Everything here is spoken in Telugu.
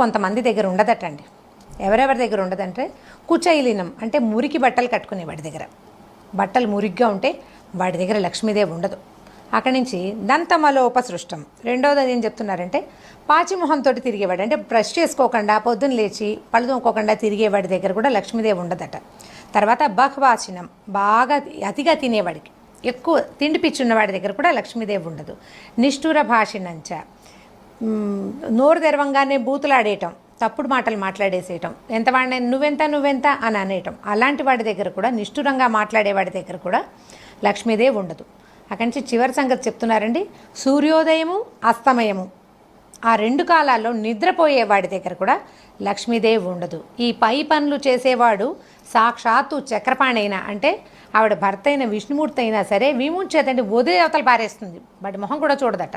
కొంతమంది దగ్గర ఉండదటండి. ఎవరెవరి దగ్గర ఉండదంటే కుచైలినం అంటే మురికి బట్టలు కట్టుకునే వాడి దగ్గర. బట్టలు మురిగ్గా ఉంటే వాడి దగ్గర లక్ష్మీదేవి ఉండదు. అక్కడి నుంచి దంతమలోపసృష్టం రెండోది ఏం చెప్తున్నారంటే పాచిమొహంతో తిరిగేవాడు అంటే బ్రష్ చేసుకోకుండా పొద్దున్న లేచి పళ్ళు తోముకోకుండా తిరిగేవాడి దగ్గర కూడా లక్ష్మీదేవి ఉండదట. తర్వాత బహ్వాచినం బాగా అతిగా తినేవాడికి. ఎక్కువ తిండి పిచ్చున్నవాడి దగ్గర కూడా లక్ష్మీదేవి ఉండదు. నిష్ఠూర భాషినంచ నోరు తెరవంగానే బూతులాడేయటం తప్పుడు మాటలు మాట్లాడేసేయటం ఎంత వాడిన నువ్వెంత నువ్వెంత అని అనేయటం. అలాంటి వాడి దగ్గర కూడా నిష్ఠురంగా మాట్లాడేవాడి దగ్గర కూడా లక్ష్మీదేవి ఉండదు. అక్కడి నుంచి చివరి సంగతి చెప్తున్నారండి. సూర్యోదయము అస్తమయము ఆ రెండు కాలాల్లో నిద్రపోయే వాడి దగ్గర కూడా లక్ష్మీదేవి ఉండదు. ఈ పై పనులు చేసేవాడు సాక్షాత్తు చక్రపాణైనా అంటే ఆవిడ భర్త అయిన విష్ణుమూర్తి అయినా సరే విముంచేతండి వదిలే అవతలు పారేస్తుంది. వాటి మొహం కూడా చూడదట.